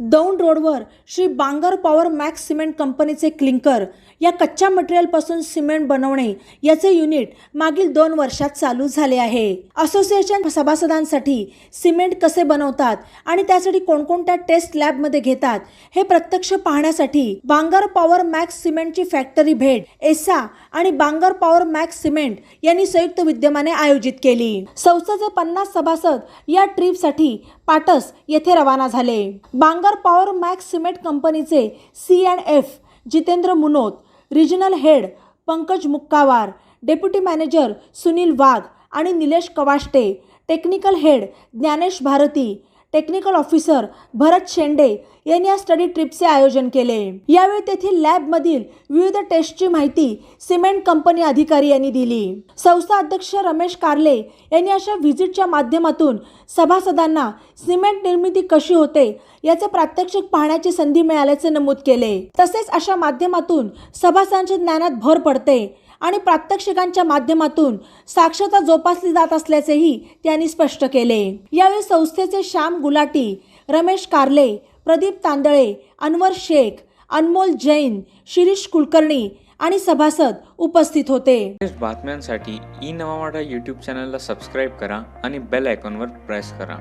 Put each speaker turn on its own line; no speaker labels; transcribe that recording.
दौंड रोडवर Shri Bangar Power Max cement कंपनीचे clinker या कच्च्या मटेरियलपासून सिमेंट बनवणे याचे युनिट मागील दोन वर्षात चालू झाले आहे. असोसिएशन सभासदांसाठी सिमेंट कसे बनवतात आणि त्यासाठी कोणकोणत्या टेस्ट लॅबमध्ये घेतात हे प्रत्यक्ष पाहण्यासाठी बांगर पॉवर मॅक्स सिमेंटची फॅक्टरी भेट एसा आणि बांगर पॉवर मॅक्स सिमेंट यांनी संयुक्त विद्यमाने आयोजित केली. संस्थेचे पन्नास सभासद या ट्रीपसाठी पाटस येथे रवाना झाले. बांगर पॉवर मॅक्स सिमेंट कंपनीचे C and F Jitendra Munot regional head Pankaj Mukkawar deputy manager Sunil Wagh आणि Nilesh Kawashte technical head Dnyanesh Bharati technical officer Bharat Shende यांनी या स्टडी ट्रिपचे आयोजन केले. यावेळी तेथील लॅबमधील विविध टेस्टची माहिती सिमेंट कंपनी अधिकारी यांनी दिली. संस्था अध्यक्ष रमेश कार्ले यांनी अशा व्हिजिटच्या माध्यमातून सभासदांना सिमेंट निर्मिती कशी होते याचे प्रात्यक्षिक पाहण्याची संधी मिळाल्याचे नमूद केले. तसेच अशा माध्यमातून सभासदांच्या ज्ञानात भर पडते आणि प्रात्यक्षिकांच्या माध्यमातून साक्षरता जोपासली जात असल्याचेही त्यांनी स्पष्ट केले. यावेळी संस्थेचे श्याम गुलाटी रमेश कारले प्रदीप तांदळे अनवर शेख अनमोल जैन शिरीष कुलकर्णी आणि सभासद उपस्थित होते.
बातम्यांसाठी ई नवा मराठा यूट्यूब चॅनलला सबस्क्राईब करा आणि बेल आयकॉनवर प्रेस करा.